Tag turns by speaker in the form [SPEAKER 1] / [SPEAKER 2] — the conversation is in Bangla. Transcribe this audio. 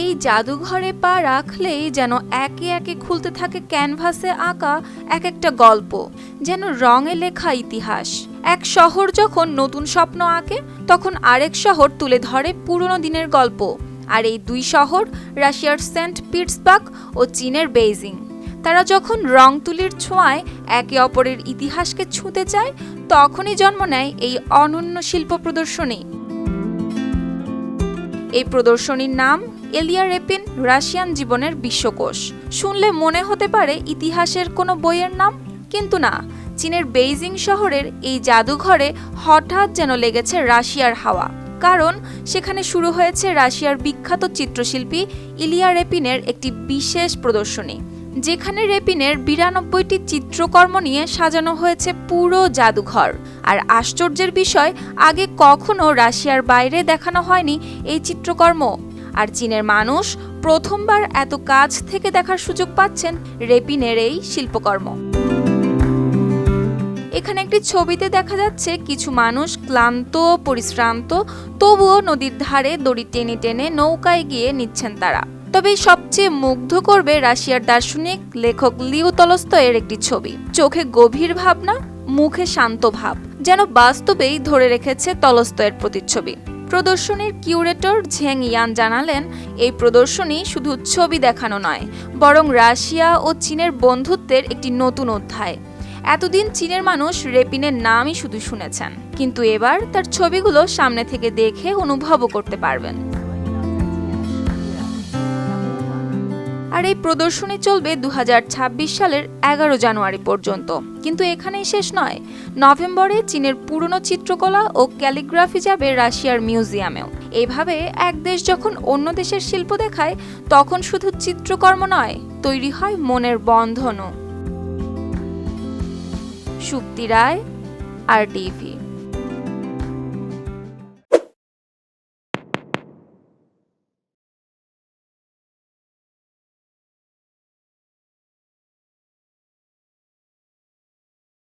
[SPEAKER 1] এই জাদুঘরে পা রাখলেই যেন একে একে খুলতে থাকে ক্যানভাসে আঁকা এক একটা গল্প, যেন রঙে লেখা ইতিহাস। এক শহর যখন নতুন স্বপ্ন আঁকে, তখন আরেক শহর তুলে ধরে পুরনো দিনের গল্প। আর এই দুই শহর, রাশিয়ার সেন্ট পিটসবার্গ ও চীনের বেইজিং। তারা যখন রং তুলির ছোঁয়ায় একে অপরের ইতিহাসকে ছুঁতে চায় তখনই জন্ম নেয় এই অনন্য শিল্প প্রদর্শনী। এই প্রদর্শনীর নাম এলিয়া রেপিন রাশিয়ান জীবনের বিশ্বকোষ। শুনলে মনে হতে পারে ইতিহাসের কোনো বইয়ের নাম, কিন্তু না। চীনের বেইজিং শহরের এই জাদুঘরে হঠাৎ যেন লেগেছে রাশিয়ার হাওয়া। কারণ সেখানে শুরু হয়েছে রাশিয়ার বিখ্যাত চিত্রশিল্পী ইলিয়া রেপিনের একটি বিশেষ প্রদর্শনী। যেখানে রেপিনের বিরানব্বইটি চিত্রকর্ম নিয়ে সাজানো হয়েছে পুরো জাদুঘর। আর আশ্চর্যের বিষয়, আগে কখনো রাশিয়ার বাইরে দেখানো হয়নি এই চিত্রকর্ম। আর চীনের মানুষ প্রথমবার এত কাজ থেকে দেখার সুযোগ পাচ্ছেন রেপিনের এই শিল্পকর্ম। এখানে একটি ছবিতে দেখা যাচ্ছে কিছু মানুষ ক্লান্ত, পরিশ্রান্ত, তবুও নদীর ধারে দড়ি টেনে টেনে নৌকায় গিয়ে নিচ্ছেন তারা। তবে সবচেয়ে মুগ্ধ করবে রাশিয়ার দার্শনিক লেখক লিও তলস্তয়ের একটি ছবি। চোখে গভীর ভাবনা, মুখে শান্ত ভাব, যেন বাস্তবেই ধরে রেখেছে তলস্তয়ের প্রতিচ্ছবি। প্রদর্শনীর কিউরেটর ঝেং ইয়ান জানালেন, এই প্রদর্শনী শুধু ছবি দেখানো নয়, বরং রাশিয়া ও চীনের বন্ধুত্বের একটি নতুন অধ্যায়। এতদিন চীনের মানুষ রেপিনের নামই শুধু শুনেছেন, কিন্তু এবার তার ছবিগুলো সামনে থেকে দেখে অনুভবও করতে পারবেন। আর এই প্রদর্শনী চলবে দু হাজার ছাব্বিশ সালের এগারো জানুয়ারি পর্যন্ত। কিন্তু এখানেই শেষ নয়। নভেম্বরে চীনের পুরনো চিত্রকলা ও ক্যালিগ্রাফি যাবে রাশিয়ার মিউজিয়ামেও। এভাবে এক দেশ যখন অন্য দেশের শিল্প দেখায়, তখন শুধু চিত্রকর্ম নয়, তৈরি হয় মনের বন্ধনও। সুপ্তি রায়, আর টিভি।